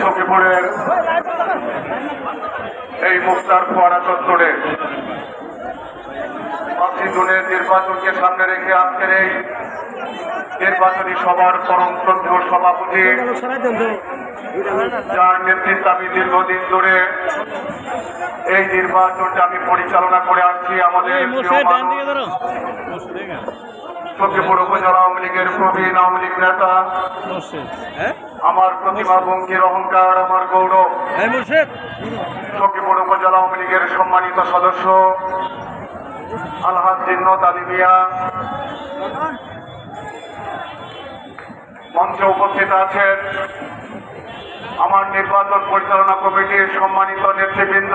সখীপুরের এই মুক্তার ফোয়ারা চত্বরে। পাঁচই জুনের নির্বাচনকে সামনে রেখে আজকের এই নির্বাচনী সভার পরম শ্রদ্ধেয় সভাপতি যার নেতৃত্বে আমি দীর্ঘদিন ধরে এই নির্বাচনটা আমি পরিচালনা করে আসছি আমাদের সখীপুর উপজেলা আওয়ামী লীগের প্রবীণ আওয়ামী লীগ নেতা। আমার প্রতিভা ভঙ্গির অহংকার আমার গৌরব। সখীপুর উপজেলা আওয়ামী লীগের সম্মানিত সদস্য আলহাজ জিন্নত আলী মিয়া। মঞ্চে উপস্থিত আছেন আমার নির্বাচন পরিচালনা কমিটির সম্মানিত নেতৃবৃন্দ,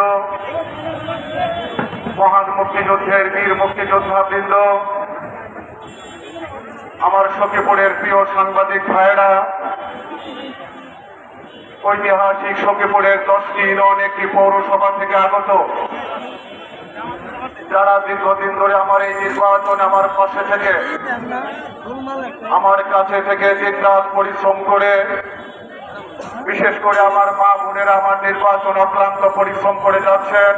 মহান মুক্তিযুদ্ধের বীর মুক্তিযোদ্ধা বৃন্দ আমার সখীপুরের প্রিয় সাংবাদিক ভাইয়েরা, ঐতিহাসিক সখীপুরের দশটি ইউনিয়ন একটি পৌরসভা থেকে আগত। যারা দীর্ঘদিন ধরে আমার এই নির্বাচন আমার পাশে থেকে, আমার কাছে থেকে দিনরাত পরিশ্রম করে বিশেষ করে আমার মা বোনেরা আমার নির্বাচন অক্লান্ত পরিশ্রম করে যাচ্ছেন।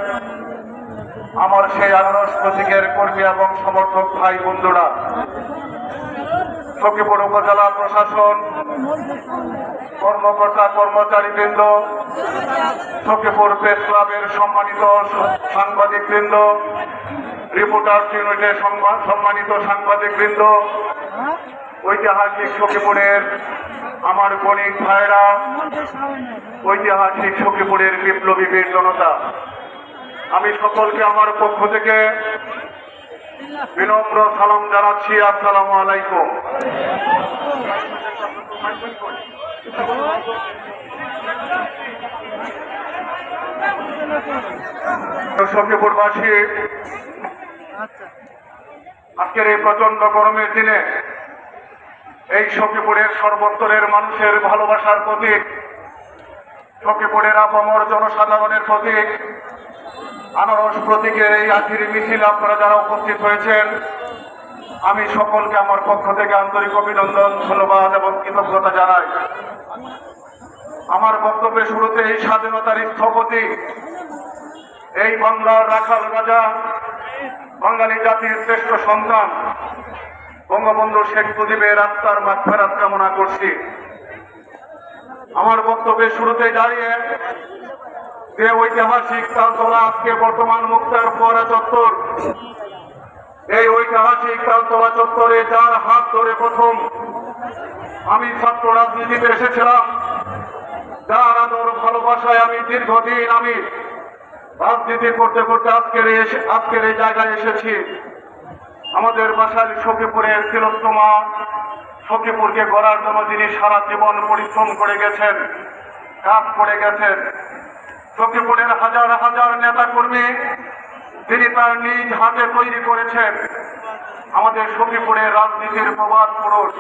আমার সেই আনারস প্রতীকের কর্মী এবং সমর্থক ভাই বন্ধুরা, সখীপুর উপজেলা প্রশাসন, কর্মকর্তা কর্মচারী বৃন্দ সখীপুর প্রেস ক্লাবের সম্মানিত সাংবাদিক বৃন্দ রিপোর্টার্স ইউনিটের সম্মানিত সাংবাদিক বৃন্দ ঐতিহাসিক সখীপুরের আমার গণিত ভাইরা ঐতিহাসিক সখীপুরের বিপ্লবী বীর জনতা। আমি সকলকে আমার পক্ষ থেকে বিনম্র সালাম জানাচ্ছি। আসসালামু আলাইকুম। সখীপুরবাসী, আজকের এই প্রচণ্ড গরমের দিনে এই সখীপুরের সর্বত্তরের মানুষের ভালোবাসার প্রতীক সখীপুরের আপামর জনসাধারণের প্রতীক, আনারস প্রতীকের এই আখিরি মিছিল আপনারা যারা উপস্থিত হয়েছেন, আমি সকলকে আমার পক্ষ থেকে আন্তরিক অভিনন্দন, ধন্যবাদ এবং কৃতজ্ঞতা জানাই। আমার বক্তব্যের শুরুতে এই স্বাধীনতার স্থপতি, এই বাংলার রাখাল রাজা, বাঙালি জাতির শ্রেষ্ঠ সন্তান বঙ্গবন্ধু শেখ মুজিবের আত্মার মাগফেরাত কামনা করছি। আমার বক্তব্যের শুরুতে দাঁড়িয়ে যে ঐতিহাসিক তালতলা আজকে বর্তমান মুক্তার ফোয়ারা চত্বর। এই ঐতিহাসিক তালতলা চত্বরে যার হাত ধরে প্রথম আমি ছাত্র রাজনীতিতে এসেছিলাম, যার আদর ভালোবাসায় আমি দীর্ঘদিন আমি রাজনীতি করতে করতে আজকের আজকের এই জায়গায় এসেছি। আমাদের বাসায় সখীপুরের তিলোত্তমা সখীপুরকে গড়ার জন্য যিনি সারা জীবন পরিশ্রম করে গেছেন, কাজ করে গেছেন, সখীপুরের হাজার হাজার নেতা কর্মী তিনি তার নিজ হাতে তৈরি করেছেন, আমাদের সখীপুরের রাজনীতির প্রবাদ পুরুষ,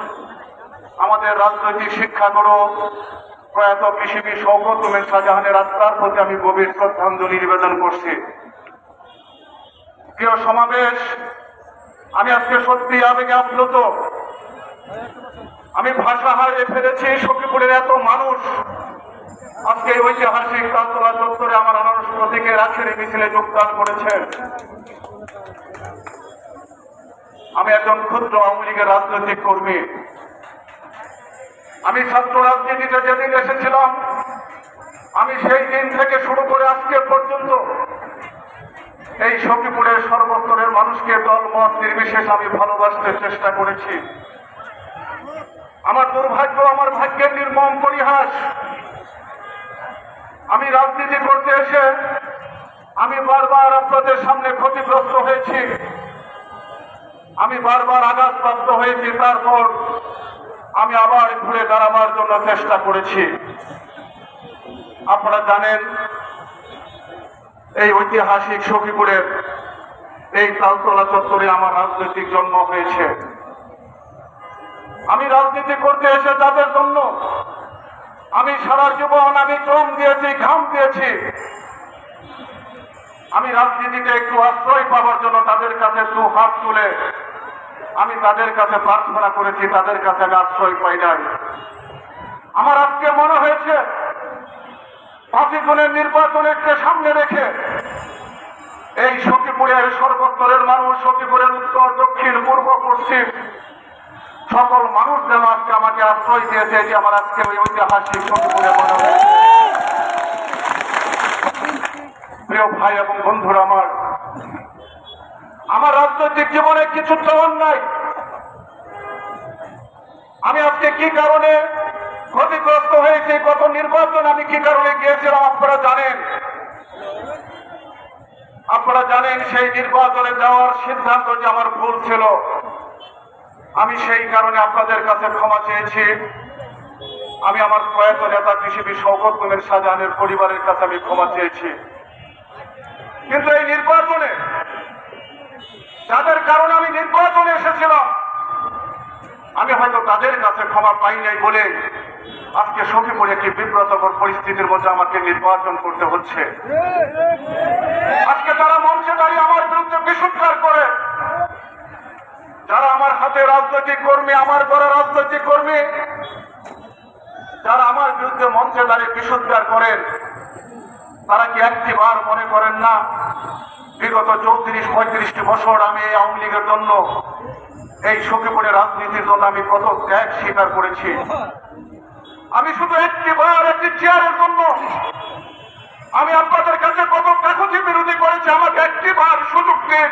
আমাদের রাজনৈতিক শিক্ষাগুরু প্রয়াত কৃষিবি সৌগত উমেশ শাহজাহানের আত্মার প্রতি আমি গভীর শ্রদ্ধাঞ্জলি নিবেদন করছি। প্রিয় সমাবেশ আমি আজকে সত্যি আবেগে আপ্লুত। আমি ভাষা হারিয়ে ফেলেছি, সখীপুরের এত মানুষ। আজকে ঐতিহাসিক তালতলা চত্বরে আমার আনারস প্রতীকের আখের মিছিলে যোগদান করেছেন। আমি একজন ক্ষুদ্র আওয়ামী লীগের রাজনৈতিক কর্মী। আমি ছাত্র রাজনীতিতে যেদিন এসেছিলাম, আমি সেই দিন থেকে শুরু করে আজকে পর্যন্ত এই সখীপুরের সর্বস্তরের মানুষকে দল মত নির্বিশেষ আমি ভালোবাসতে চেষ্টা করেছি। আমার দুর্ভাগ্য, আমার ভাগ্যের নির্মম পরিহাস। আমি রাজনীতি করতে এসে আমি বারবার আপনাদের সামনে ক্ষতিগ্রস্ত হয়েছি। আমি বারবার আঘাতপ্রাপ্ত হয়েছি, তারপর আমি আবার ঘুরে দাঁড়াবার জন্য চেষ্টা করেছি। আপনারা জানেন এই ঐতিহাসিক সখীপুরের এই তালতলা চত্বরে আমার রাজনৈতিক জন্ম হয়েছে। আমি রাজনীতি করতে এসে তাদের জন্য আমি সারা জীবন আমি শ্রম দিয়েছি, ঘাম দিয়েছি। আমি রাজনীতিতে একটু আশ্রয় পাওয়ার জন্য তাদের কাছে দু হাত তুলে আমি তাদের কাছে প্রার্থনা করেছি, তাদের কাছে আমি আশ্রয় পাই নাই। আমার আজকে মনে হয়েছে পাঁচই জনের নির্বাচনকে সামনে রেখে এই সখীপুরের সর্বস্তরের মানুষ, সখীপুরের উত্তর, দক্ষিণ, পূর্ব, পশ্চিম, সকল মানুষ যেন আজকে আমাকে আশ্রয় দিয়েছে, এটি আমার আজকে ওই ঐতিহাসিক সখীপুরে প্রিয় ভাই এবং বন্ধুরা আমার আমার রাজনৈতিক জীবনে কিছু নাই আমি আজকে কি কারণে ক্ষতিগ্রস্ত হয়েছে কত নির্বাচন আমি কি কারণে গিয়েছিলাম আপনারা জানেন? আপনারা জানেন সেই নির্বাচনে যাওয়ার সিদ্ধান্ত যে আমার ভুল ছিল। আমি সেই কারণে আপনাদের কাছে ক্ষমা চেয়েছি। আমি আমার প্রয়াত নেতা কৃষি শওকত কুমের শাহজাহানের পরিবারের কাছে আমি ক্ষমা চেয়েছি। কিন্তু এই নির্বাচনে যাদের কারণে আমি নির্বাচনে এসেছিলাম, আমি হয়তো তাদের কাছে ক্ষমা পাই নাই বলে আজকে সখীপুরে একটি বিব্রতকর পরিস্থিতির মধ্যে আমাকে নির্বাচন করতে হচ্ছে। আজকে তারা মঞ্চে দাঁড়িয়ে আমার বিরুদ্ধে বিশুদ্ধার করে। যারা আমার হাতে রাজনৈতিক কর্মী, আমার ঘরে রাজনৈতিক কর্মী, যারা আমার বিরুদ্ধে মঞ্চে দাঁড়িয়ে বিশুদ্ধার করেন, তারা কি একটি বার মনে করেন না, বিগত চৌত্রিশ, পঁয়ত্রিশটি বছর আমি এই আওয়ামী লীগের জন্য এই সখীপুরে রাজনীতির জন্য আমি কত ত্যাগ স্বীকার করেছি। আমি শুধু একটি বার একটি চেয়ারের জন্য। আমি আপনাদের কাছে কত কাকুতি বিরোধী করেছি, আমাকে একটি বার সুযোগ দিন।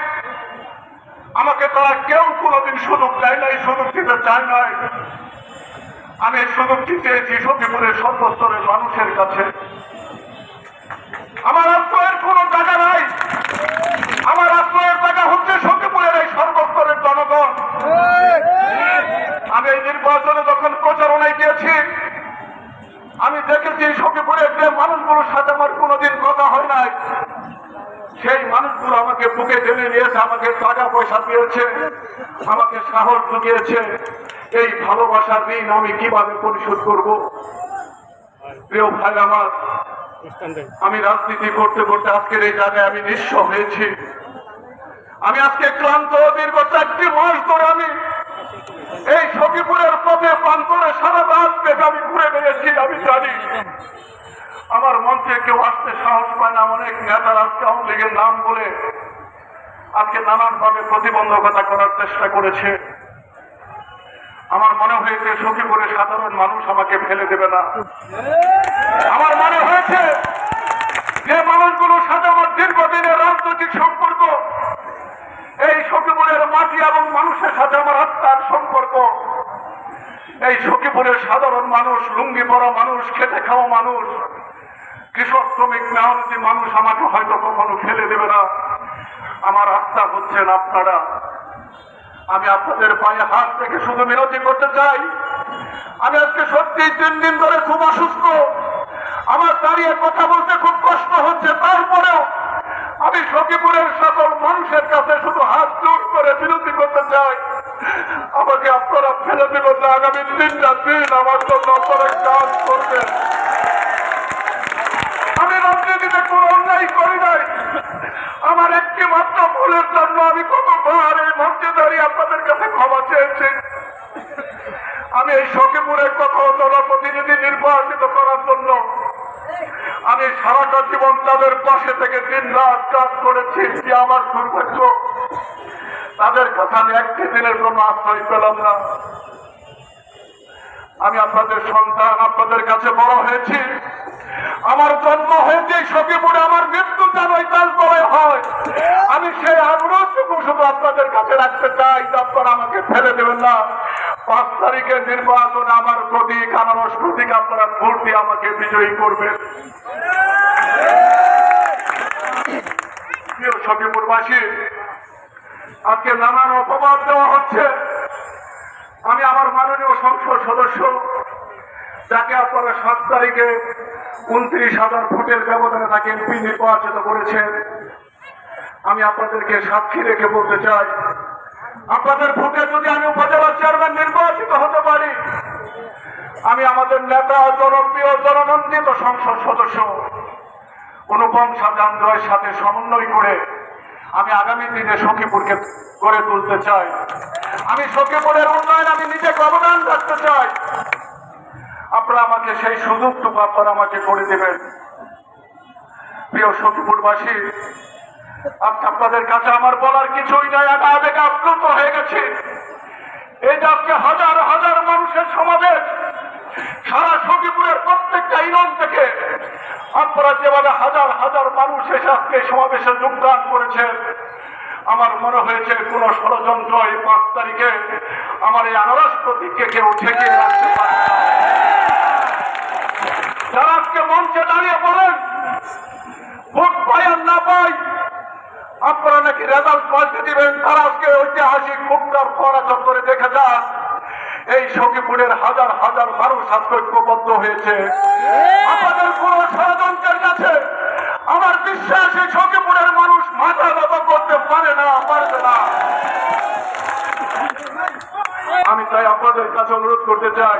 আমাকে তারা কেউ কোনোদিন সুযোগ দেয় নাই, সুযোগ দিতে চায় নাই। আমি সুযোগটি চেয়েছি সখীপুরের সর্বস্তরের মানুষের কাছে আমার আশ্রয়ের কোনো জায়গা নাই আমার আশ্রয়ের জায়গা হচ্ছে সখীপুরের এই সর্বস্তরের জনগণ আমি এই নির্বাচনে যখন প্রচারণায় গিয়েছি আমি দেখেছি সখীপুরের যে মানুষগুলোর সাথে আমার কোনোদিন কথা হয় নাই। সেই মানুষগুলো আমাকে বুকে টেনে নিয়েছে, আমাকে টাকা পয়সা দিয়েছে, আমাকে সাহস জুগিয়েছে। এই ভালোবাসার ঋণ আমি কীভাবে পরিশোধ করব? প্রিয় ভাই আমার, আমি রাজনীতি করতে করতে আজকের এই জায়গায় আমি নিঃস্ব হয়েছি। আমি আজকে ক্লান্ত, দীর্ঘ চারটি মাস ধরে আমি এই সখীপুরের পথে পান করে সারা রাত পেটে আমি ঘুরে বেড়েছি, আমি জানি। আমার মঞ্চে কেউ আসতে সাহস পায় না অনেক নেতার আজকে আওয়ামী লীগের নাম বলে আজকে নানান ভাবে প্রতিবন্ধকতা করার চেষ্টা করেছে। আমার মনে হয়েছে সখীপুরের সাধারণ মানুষ আমাকে ফেলে দেবে না। আমার মনে হয়েছে যে মানুষগুলোর সাথে আমার দীর্ঘদিনের রাজনৈতিক সম্পর্ক সখীপুরের মাটি এবং মানুষের সাথে আমার আত্মার সম্পর্ক। এই সখীপুরের সাধারণ মানুষ, লুঙ্গি পরা মানুষ, খেতে খাওয়া মানুষ, কৃষক, শ্রমিক, মেহনতি মানুষ আমাকে হয়তো কখনো ফেলে দেবে না। আমার আস্থা হচ্ছেন আপনারা। আমি আপনাদের পায়ে হাত থেকে শুধু মিনতি করতে চাই। আমি আজকে সত্যি তিন দিন ধরে খুব অসুস্থ। আমার দাঁড়িয়ে কথা বলতে খুব কষ্ট হচ্ছে। তারপরেও আমি সখীপুরের সকল মানুষের কাছে শুধু হাত জোর করে বিরতি করতে চাই। আমাকে আপনারা ফেলে দেবেন না, আগামী তিনটা দিন আমার জন্য আপনারা কাজ করবেন। আমি রাজনীতিতে কোনো অন্যায় করি নাই। আমার একটি মাত্র ভুলের জন্য আমি কতবার এই মঞ্চে দাঁড়িয়ে আপনাদের কাছে ক্ষমা চেয়েছি। আমি এই সখীপুরের কোথাও জনপ্রতিনিধি নির্বাচিত করার জন্য আমি সারাটা জীবন তাদের পাশে থেকে দিন রাত কাজ করেছি যে আমার দুর্ভাগ্য? তাদের কাছে আমি একটি দিনের জন্য আশ্রয় পেলাম না। আমি আপনাদের সন্তান, আপনাদের কাছে বড় হয়েছি। আমার জন্ম হয়েছে সখীপুরে, আমার মৃত্যু যেন তারপরে হয়। আমি সেই আগ্রহটুকু শুধু আপনাদের কাছে রাখতে চাই আপনারা আমাকে ফেলে দেবেন না। পাঁচ তারিখের নির্বাচন আমার প্রতীক আনারস প্রতীক আপনারা ভোট দিয়ে আমাকে বিজয়ী করবেন। আজকে নানান দেওয়া হচ্ছে। আমি আমার মাননীয় সংসদ সদস্য, যাকে আপনারা সাত তারিখে উনত্রিশ হাজার তাকে নির্বাচিত করেছেন, আমি আপনাদেরকে সাক্ষী রেখে বলতে চাই আপনাদের ভোটে যদি আমি উপজেলা চেয়ারম্যান নির্বাচিত হতে পারি, আমি আমাদের নেতা, জনপ্রিয়, জননন্দিত সংসদ সদস্য অনুপম সাজানদ্রয়ের সাথে সমন্বয় করে আমি আগামী দিনে সখীপুরকে গড়ে তুলতে চাই। আমি সখীপুরের উন্নয়ন, আমি নিজেকে অবদান রাখতে চাই। আপনারা আমাকে সেই সুযোগটুকু আপনারা আমাকে করে দেবেন। প্রিয় সখীপুরবাসী আপনাদের কাছে আমার বলার কিছুই নাই, আমি আবেগে আপ্লুত হয়ে গেছি এই যে আজকে হাজার হাজার মানুষের সমাবেশ, সারা সখীপুরের প্রত্যেকটা ইউনিয়ন থেকে আপনারা যেভাবে হাজার হাজার মানুষ এসে আজকে সমাবেশে যোগদান করেছেন, আমার মনে হয়েছে কোন ষড়যন্ত্র এই পাঁচ তারিখে আমার এই আনারস প্রতীককে কেউ ঠেকিয়ে রাখতে পারে। যারা আজকে মঞ্চে দাঁড়িয়ে বলেন, ভোট পাই আর না পাই আপনারা নাকি রেজাল্ট পাল্টে দিবেন। তারা আজকে ঐতিহাসিক মুক্তার পরা চত্বরে দেখে যান, এই সখীপুরের হাজার হাজার মানুষ আজকে ঐক্যবদ্ধ হয়েছে। আমাদের কোন ষড়যন্ত্রের কাছে আমার বিশ্বাস, এই সখীপুরের মানুষ মাথা নত করতে পারে না, পারবে না। আমি তাই আপনাদের কাছে অনুরোধ করতে চাই,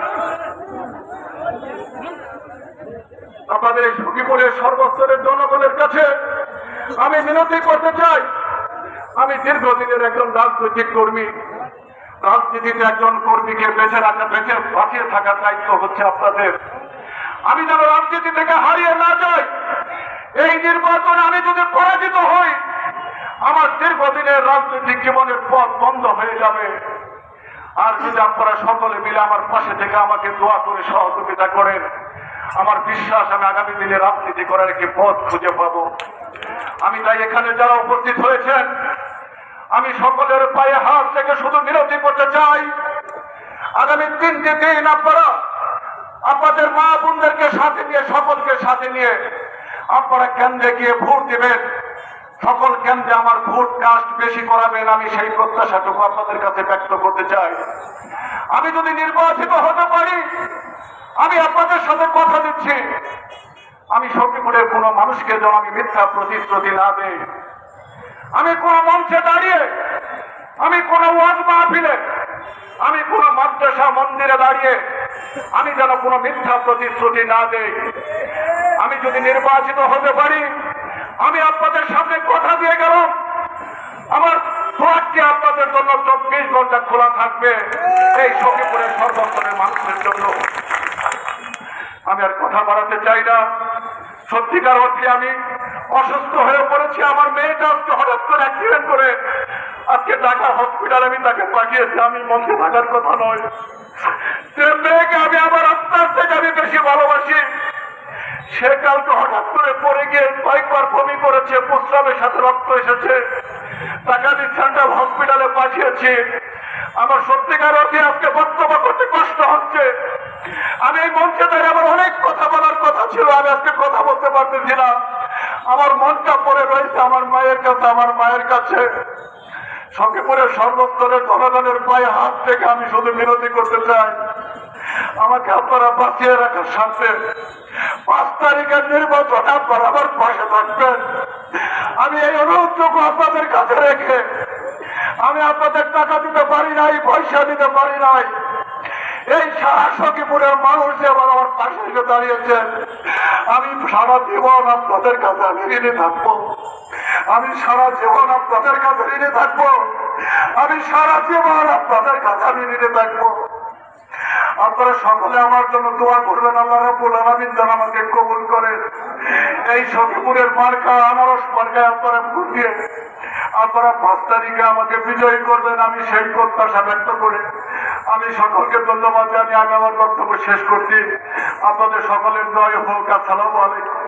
আপনাদের এই সখীপুরের সর্বস্তরের জনগণের কাছে আমি মিনতি করতে চাই। আমি দীর্ঘদিনের একজন রাজনৈতিক কর্মী। রাজনীতিতে একজন কর্মীকে বেঁচে রাখা বেঁচে বাঁচিয়ে থাকার দায়িত্ব হচ্ছে আপনাদের। আমি যেন রাজনীতি থেকে হারিয়ে না যাই, এই নির্বাচনে আমি যদি পরাজিত হই, আমার দীর্ঘদিনের রাজনৈতিক জীবনের পথ বন্ধ হয়ে যাবে। আর যদি আপনারা সকলে মিলে আমার পাশে থেকে আমাকে দোয়া করে সহযোগিতা করেন আমার বিশ্বাস, আমি আগামী দিনে রাজনীতি করার একটি পথ খুঁজে পাব। আমি তাই এখানে যারা উপস্থিত হয়েছেন, আমি সকলের পায়ে হাত থেকে শুধু বিরতি করতে চাই। আগামী তিনটি দিন আপনারা, আপনাদের মা বোনদেরকে সাথে নিয়ে, সকলকে সাথে নিয়ে আপনারা কেন্দ্রে গিয়ে ভোট দিবেন। সকল কেন্দ্রে আমার ভোট কাস্ট বেশি করাবেন, আমি সেই প্রত্যাশাটুকু আপনাদের কাছে ব্যক্ত করতে চাই। আমি যদি নির্বাচিত হতে পারি আমি আপনাদের সাথে কথা দিচ্ছি। আমি সখীপুরের কোনো মানুষকে যেন আমি মিথ্যা প্রতিশ্রুতি না দেই। আমি কোন মঞ্চে দাঁড়িয়ে, আমি কোন ওয়াজ মাহফিলে, আমি কোন মাদ্রাসা মন্দিরে দাঁড়িয়ে আমি যেন কোনো মিথ্যা প্রতিশ্রুতি না দেই। আমি যদি নির্বাচিত হতে পারি, আমি আপনাদের সামনে কথা দিয়ে গেলাম। আমার দোয়ারটি আপনাদের জন্য চব্বিশ ঘণ্টা খোলা থাকবে। এই সখীপুরের সর্বস্তরের মানুষের জন্য। আমি আর কথা বাড়াতে চাই না। সত্যিকার অর্থে আমি অসুস্থ হয়ে পড়েছি। আমার মেয়েটা আজকে হঠাৎ করে অ্যাক্সিডেন্ট করে আজকে ঢাকা হসপিটালে আমি তাকে পাঠিয়েছি। আমি মঞ্চে থাকার কথা নয়। সে মেয়েকে আমি আমার আত্মার থেকে আমি বেশি ভালোবাসি, সে কালকে হঠাৎ করে পড়ে গিয়ে কয়েকবার বমি করেছে, প্রস্রাবের সাথে রক্ত এসেছে। তাকে আমি সেন্ট্রাল হসপিটালে পাঠিয়েছি। আমার সত্যিকার অর্থে আজকে বক্তব্য করতে কষ্ট হচ্ছে। আমি এই মঞ্চে দাঁড়িয়ে আমার অনেক কথা বলার কথা ছিল, আমি আজকে কথা বলতে পারতেছি না। আমার মনটা পড়ে রয়েছে আমার মায়ের কাছে, আমার মায়ের কাছে। সঙ্গেপুরের সর্বস্তরের জনগণের পায়ে হাত থেকে আমি শুধু বিরতি করতে চাই। আমাকে আপনারা বাঁচিয়ে রাখার সাথে পাঁচ তারিখের নির্বাচন আপনারা আমার পাশে থাকবেন। আমি এই অনুরোধটুকু আপনাদের কাছে রেখে আমি আপনাদের টাকা দিতে পারি নাই, পয়সা দিতে পারি নাই। এই সারা সখীপুরের মানুষ যে আবার আমার পাশে এসে দাঁড়িয়েছেন আমি সারা জীবন আপনাদের কাছে আমি ঋণে থাকব। আমি সারা জীবন আপনাদের কাছে ঋণে থাকব। আমি সারা জীবন আপনাদের কাছে আমি ঋণে থাকব। আপনারা সকলে আমার জন্য দোয়া করবেন, আল্লাহ রাব্বুল আলামিন যেন আমাকে কবুল করেন। এই সখীপুরের মার্কা, আনারস মার্কায় আপনারা ভোট দিয়ে, আপনারা পাঁচ তারিখে আমাকে বিজয়ী করবেন, আমি সেই প্রত্যাশা ব্যক্ত করে আমি সকলকে ধন্যবাদ জানিয়ে আমি আমার বক্তব্য শেষ করছি। আপনাদের সকলের জয় হোক। আসসালামু আলাইকুম।